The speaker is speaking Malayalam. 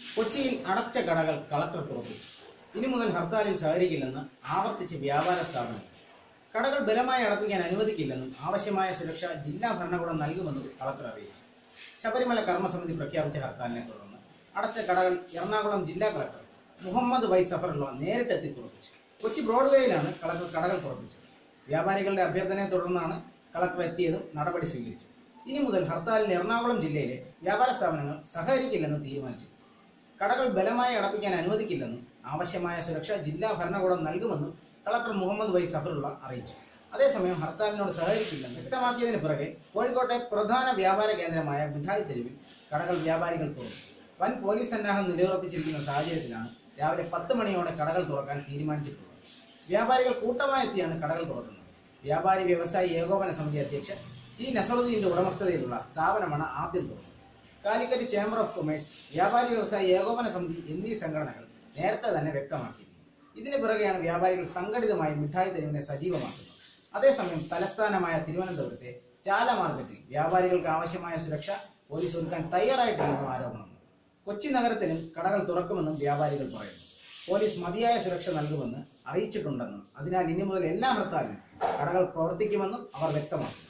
കൊച്ചിയിൽ അടച്ച കടകൾ കളക്ടർ തുറന്നു ഇനി മുതൽ ഹർത്താലിൽ സഹകരിക്കില്ലെന്ന് ആവർത്തിച്ച് വ്യാപാര സ്ഥാപനം. കടകൾ ബലമായി അടപ്പിക്കാൻ അനുവദിക്കില്ലെന്നും ആവശ്യമായ സുരക്ഷ ജില്ലാ ഭരണകൂടം നൽകുമെന്നും കളക്ടർ അറിയിച്ചു. ശബരിമല കർമ്മസമിതി പ്രഖ്യാപിച്ച ഹർത്താലിനെ തുടർന്ന് അടച്ച കടകൾ എറണാകുളം ജില്ലാ കളക്ടർ മുഹമ്മദ് വൈ സഫറുള്ള നേരിട്ടെത്തി തുറപ്പിച്ചു കൊച്ചി ബ്രോഡ്വേയിലാണ് കളക്ടർ കടകൾ തുറപ്പിച്ചത്. വ്യാപാരികളുടെ അഭ്യർത്ഥനയെ തുടർന്നാണ് കളക്ടർ എത്തിയതും നടപടി സ്വീകരിച്ചു ഇനി മുതൽ ഹർത്താലിൽ എറണാകുളം ജില്ലയിലെ വ്യാപാര സ്ഥാപനങ്ങൾ സഹകരിക്കില്ലെന്ന് തീരുമാനിച്ചു. കടകൾ ബലമായി അടപ്പിക്കാൻ അനുവദിക്കില്ലെന്നും ആവശ്യമായ സുരക്ഷ ജില്ലാ ഭരണകൂടം നൽകുമെന്നും കളക്ടർ മുഹമ്മദ് വൈ സഫറുള്ള അറിയിച്ചു. അതേസമയം ഹർത്താലിനോട് സഹകരിക്കില്ലെന്ന് വ്യക്തമാക്കിയതിന് പുറകെ കോഴിക്കോട്ടെ പ്രധാന വ്യാപാര കേന്ദ്രമായ മിഠായി തെരുവിൽ കടകൾ വ്യാപാരികൾ തുറന്നു. വൻ പോലീസ് സന്നാഹം നിലയുറപ്പിച്ചിരിക്കുന്ന സാഹചര്യത്തിലാണ് രാവിലെ പത്ത് മണിയോടെ കടകൾ തുറക്കാൻ തീരുമാനിച്ചിട്ടുള്ളത്. വ്യാപാരികൾ കൂട്ടമായെത്തിയാണ് കടകൾ തുറക്കുന്നത്. വ്യാപാരി വ്യവസായി ഏകോപന സമിതി അധ്യക്ഷൻ ടി നസറുദ്ദീന്റെ ഉടമസ്ഥതയിലുള്ള സ്ഥാപനമാണ് ആദ്യം തുറന്നത്. കാലിക്കറ്റ് ചേംബർ ഓഫ് കൊമേഴ്സ് വ്യാപാരി വ്യവസായ ഏകോപന സമിതി എന്നീ സംഘടനകൾ നേരത്തെ തന്നെ വ്യക്തമാക്കിയിരുന്നു. ഇതിന് പിറകെയാണ് വ്യാപാരികൾ സംഘടിതമായി മിഠായി തെരുവിനെ സജീവമാക്കുന്നത്. അതേസമയം തലസ്ഥാനമായ തിരുവനന്തപുരത്തെ ചാല മാർക്കറ്റിൽ വ്യാപാരികൾക്ക് ആവശ്യമായ സുരക്ഷ പോലീസ് ഒരുക്കാൻ തയ്യാറായിട്ടില്ലെന്നും ആരോപണമുണ്ട് കൊച്ചി നഗരത്തിലും കടകൾ തുറക്കുമെന്നും വ്യാപാരികൾ പറയുന്നു. പോലീസ് മതിയായ സുരക്ഷ നൽകുമെന്ന് അറിയിച്ചിട്ടുണ്ടെന്നും അതിനാൽ ഇനി മുതൽ എല്ലാ ഹർത്താലിനും കടകൾ പ്രവർത്തിക്കുമെന്നും അവർ വ്യക്തമാക്കി.